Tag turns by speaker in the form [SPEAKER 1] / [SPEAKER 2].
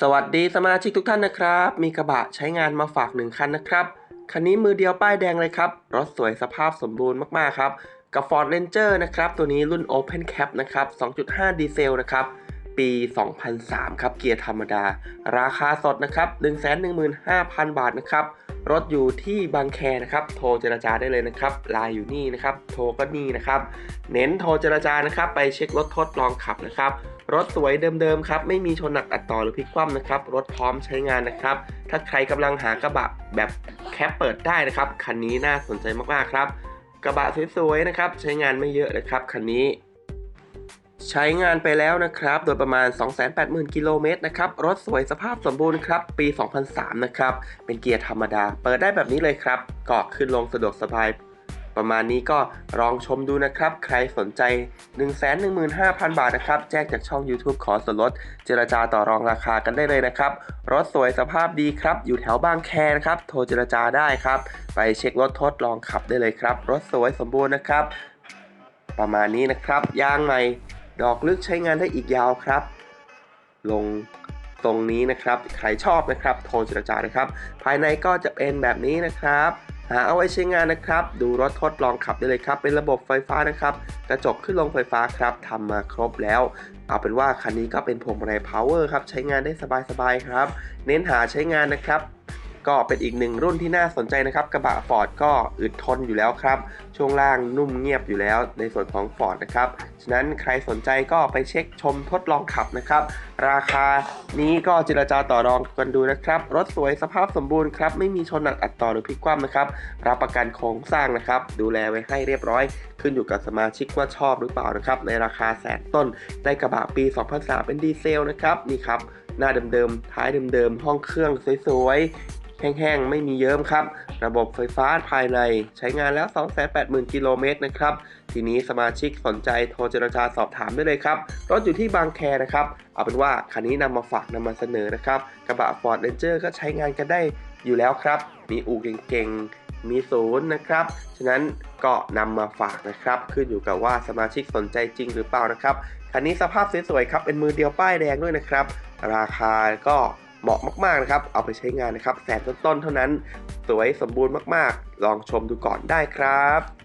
[SPEAKER 1] สวัสดีสมาชิกทุกท่านนะครับ มีกระบะใช้งานมาฝากหนึ่งคันนะครับ คันนี้มือเดียวป้ายแดงเลยครับ รถสวยสภาพสมบูรณ์มากๆครับ กับ Ford Ranger นะครับ ตัวนี้รุ่น Open Cap นะครับ 2.5 ดีเซลนะครับ ปี 2003 ครับ เกียร์ธรรมดา ราคาสดนะครับ 115,000 บาทนะครับ รถอยู่ที่บางแคนะครับ โทรเจรจาได้เลยนะครับไลายอยู่นี่นะครับ โทรก็นี่นะครับ เน้นโทรเจรจานะครับ ไปเช็ครถทดลองขับนะครับ รถสวยเดิมๆครับ ไม่มีชนหนักอัดต่อหรือพลิกคว่ำนะครับ รถพร้อมใช้งานนะครับ ถ้าใครกำลังหากระบะแบบแคปเปิดได้นะครับ คันนี้น่าสนใจมากๆครับ กระบะสวยๆนะครับ ใช้งานไม่เยอะนะครับคันนี้ ใช้งานไปแล้วนะครับ โดยประมาณ 280,000 กิโลเมตรนะครับ รถสวยสภาพสมบูรณ์ครับ ปี 2003 นะครับ เป็นเกียร์ธรรมดา เปิดได้แบบนี้เลยครับ เกาะขึ้นลงสะดวกสบาย ประมาณนี้ก็ลองชมดูนะครับ ใครสนใจ 115,000 บาทนะครับ แจ้งจากช่อง YouTube ขอส่วนลด เจรจาต่อรองราคากันได้เลยนะครับ รถสวยสภาพดีครับ อยู่แถวบางแคนะครับ โทรเจรจาได้ครับ ไปเช็ครถทดลองขับได้เลยครับ รถสวยสมบูรณ์นะครับ ประมาณนี้นะครับยางใหม่ดอกลึกใช้งานได้อีกยาวครับ ลงตรงนี้นะครับ ใครชอบนะครับ โทรเจรจานะครับ ภายในก็จะเป็นแบบนี้นะครับ หาเอาไว้ใช้งานนะครับ ดูรถทดลองขับได้เลยครับ เป็นระบบไฟฟ้านะครับ กระจกขึ้นลงไฟฟ้าครับทำมาครบแล้ว เอาเป็นว่าคันนี้ก็เป็นพวงมาลัย power ครับ ใช้งานได้สบายๆครับ เน้นหาใช้งานนะครับ ก็เป็นอีกหนึ่งรุ่นที่น่าสนใจนะครับ กระบะ Ford ก็อึดทนอยู่แล้วครับ ช่วงล่างนุ่มเงียบอยู่แล้วในส่วนของ Ford นะครับ ฉะนั้นใครสนใจก็ไปเช็คชมทดลองขับนะครับ ราคานี้ก็เจรจาต่อรองกันดูนะครับ รถสวยสภาพสมบูรณ์ครับ ไม่มีชนหนักอัดต่อหรือพลิกคว่ำนะครับ รับประกันโครงสร้างนะครับ ดูแลไว้ให้เรียบร้อย ขึ้นอยู่กับสมาชิกว่าชอบหรือเปล่านะครับ ในราคาแสนต้น ได้กระบะปี 2003 เป็นดีเซลนะครับ นี่ครับ หน้าเดิมๆ ท้ายเดิมๆ ห้องเครื่องสวยๆ แห้งๆ ไม่มีเยิ้มครับ ระบบไฟฟ้าภายในใช้งานแล้ว 280,000 กิโลเมตรนะครับ ทีนี้สมาชิกสนใจโทรเจรจาสอบถามได้เลยครับ รถอยู่ที่บางแคนะครับ เอาเป็นว่าคันนี้นำมาฝากนำมาเสนอนะครับ กระบะ Ford Ranger ก็ใช้งานกันได้อยู่แล้วครับ มีอู่เก่งๆ มีศูนย์นะครับ ฉะนั้นก็นำมาฝากนะครับ ขึ้นอยู่กับว่าสมาชิกสนใจจริงหรือเปล่านะครับ คันนี้สภาพสวยๆครับ เป็นมือเดียวป้ายแดงด้วยนะครับ ราคาก็ เหมาะมากๆนะครับ เอาไปใช้งานนะครับแสนต้นๆเท่านั้น สวยสมบูรณ์มากๆ ลองชมดูก่อนได้ครับ